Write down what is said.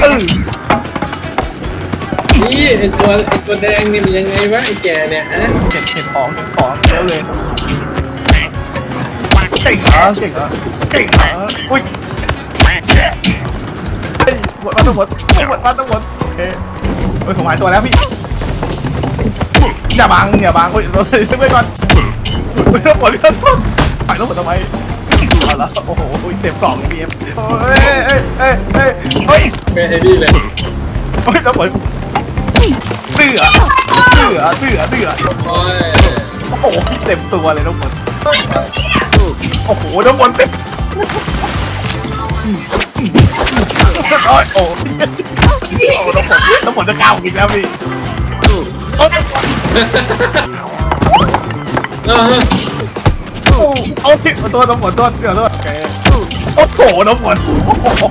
เออนี่ไอตัวไอตัวแดงนี่มันยังไงวะไอแกเนี่ยอะเก็บเก็บของเก็บของเร็วเลยเก่งเหรอเก่งเหรอเก่งเหรออุ้ยเฮ้ยหมดมาทั้งหมดหมดมาทั้งหมดโอเคเฮ้ยผมหายตัวแล้วพี่อย่าบังอย่าบังอุ้ยเราเลยไปก่อนอุ้ยเราหมดเรื่องต้นหายแล้วหมดทำไมเอาละโอ้โหอุ้ยเต็มสองพีเอ็มเฮ้ยเฮ้ยเฮ้ยเฮ้ยเฮ้ยเป็น ไอ้นี่เลยเฮ้ยแล้วหมดเสือเสือเสือเสือโอ้ยโอ้โหเต็มตัวเลยน้องฝนโอ้โหน้องฝนเต็มโอ้ยโอ้โหน้องฝนน้องฝนจะก้าวอีกแล้วพี่โอ้ยเออโอ้โหตัวน้องฝนตัวเสือตัวโอ้โหน้องฝนโอ้โห